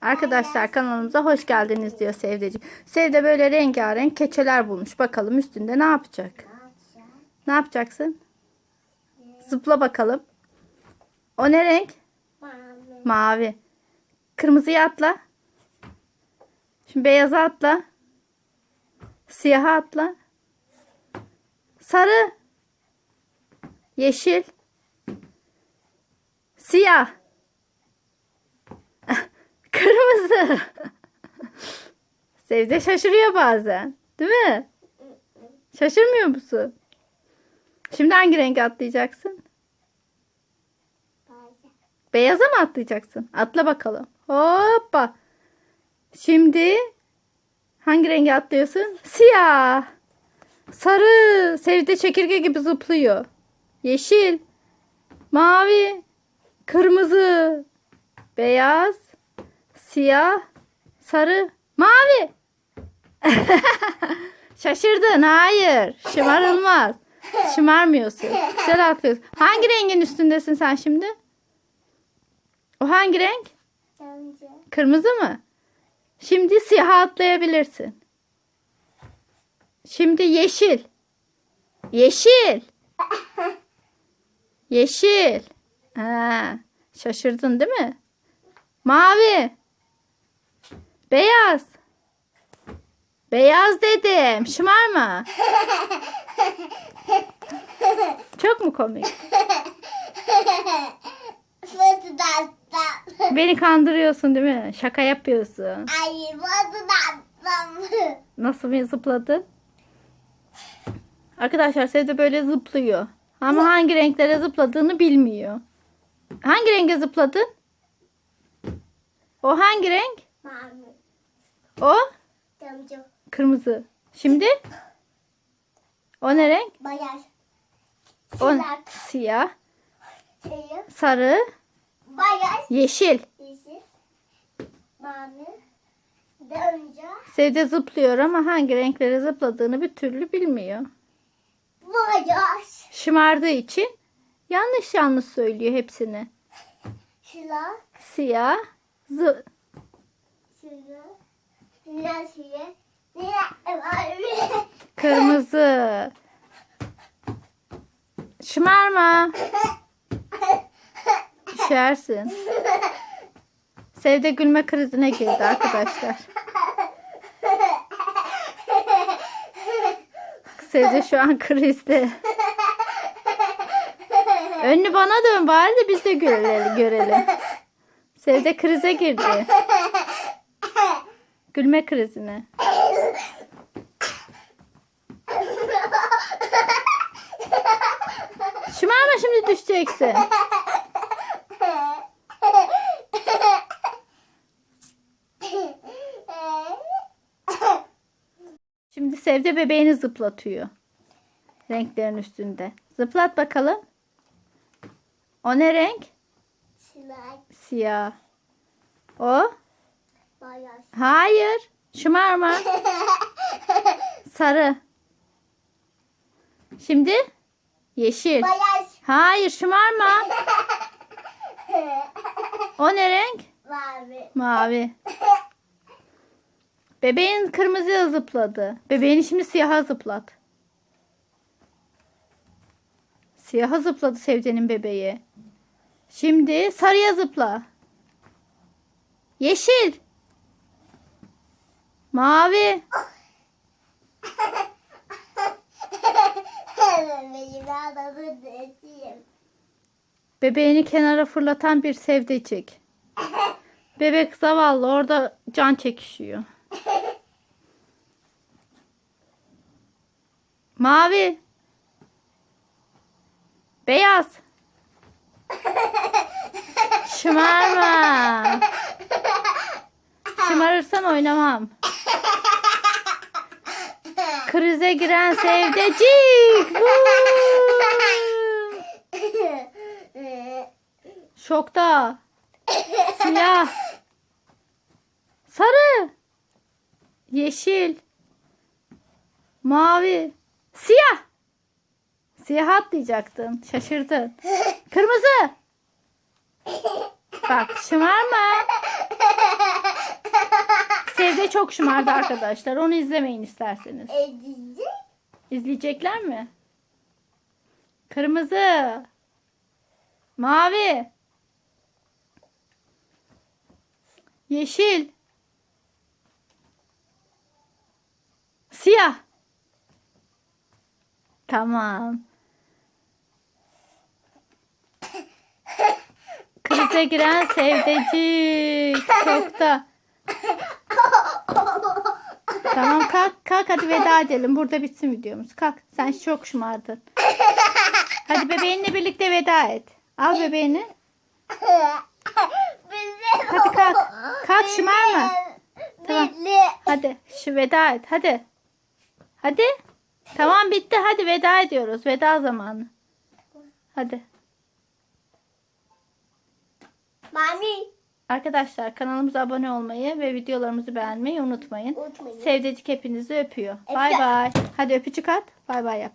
Arkadaşlar kanalımıza hoş geldiniz diyor Sevdeci. Sevde böyle rengarenk keçeler bulmuş. Bakalım üstünde ne yapacak? Ne yapacaksın? Zıpla bakalım. O ne renk? Mavi. Kırmızıya atla. Şimdi beyaza atla. Siyaha atla. Sarı. Yeşil. Siyah. Kırmızı. Sevde şaşırıyor bazen. Değil mi? Şaşırmıyor musun? Şimdi hangi renk atlayacaksın? Beyaza mı atlayacaksın? Atla bakalım. Hoppa. Şimdi hangi rengi atlıyorsun? Siyah. Sarı. Sevde çekirge gibi zıplıyor. Yeşil. Mavi. Kırmızı. Beyaz. Siyah. Sarı. Mavi. Şaşırdın. Hayır. Şımarılmaz. Şımarmıyorsun. Güzel atlıyorsun. Hangi rengin üstündesin sen şimdi? O hangi renk? Kırmızı mı? Şimdi siyah atlayabilirsin. Şimdi yeşil. Yeşil. Yeşil. Ha, şaşırdın değil mi? Mavi. Beyaz. Beyaz dedim. Şımarma. Çok mu komik? Beni kandırıyorsun değil mi? Şaka yapıyorsun. Ay. Nasıl bir zıpladı? Arkadaşlar Sevde böyle zıplıyor. Ama hangi renklere zıpladığını bilmiyor. Hangi renge zıpladın? O hangi renk? Mavi. O Damcı. kırmızı. Şimdi? O ne renk? Bayar. O Siyah. siyah, Siyah. sarı, Bayar. yeşil. Yeşil. Mavi. Sevde zıplıyor ama hangi renklere zıpladığını bir türlü bilmiyor. Bayar. Şımardığı için yanlış yanlış söylüyor hepsini. Şila. Siyah, zı Şila. Kırmızı. Şımarma. Düşersin. Sevde gülme krizine girdi arkadaşlar. Sevde şu an krizde. Önünü bana dön bari de biz de görelim. görelim. Sevde krize girdi. Gülme krizine. Şımarma şimdi düşeceksin. Şimdi Sevde bebeğini zıplatıyor. Renklerin üstünde. Zıplat bakalım. O ne renk? Şila. Siyah. O? Bayar. Hayır. Şımarma. Sarı. Şimdi? Yeşil. Bayar. Hayır şımarma. O ne renk? Mavi. Mavi. Bebeğin kırmızıya zıpladı. Bebeğini şimdi siyaha zıplat. Siyaha zıpladı Sevde'nin bebeği. Şimdi sarıya zıpla. Yeşil. Mavi. Bebeğini kenara fırlatan bir sevdecik. Bebek zavallı orada can çekişiyor. Mavi. Beyaz. Şımarma. Şımarırsan oynamam. Krize giren sevdecik. Şokta. Siyah. Sarı. Yeşil. Mavi. Siyah. Siyah atlayacaktın. Şaşırdın. Kırmızı. Bak şımarma. Sevde çok şımardı arkadaşlar. Onu izlemeyin isterseniz. Edecek. İzleyecekler mi? Kırmızı. Mavi. Yeşil. Siyah. Tamam. Krize giren sevdecik. Çok da. Tamam kalk kalk hadi veda edelim. Burada bitsin videomuz. Kalk. Sen çok şımardın. Hadi bebeğinle birlikte veda et. Al bebeğini. Hadi kalk. Kalk şımarma. Tamam. Hadi şu veda et. Hadi. Hadi. Tamam bitti. Hadi veda ediyoruz. Veda zamanı. Hadi. Mami. Arkadaşlar kanalımıza abone olmayı ve videolarımızı beğenmeyi unutmayın. Unutmayın. Sevdecik hepinizi öpüyor. Bay bay. Hadi öpücük at. Bay bay yap.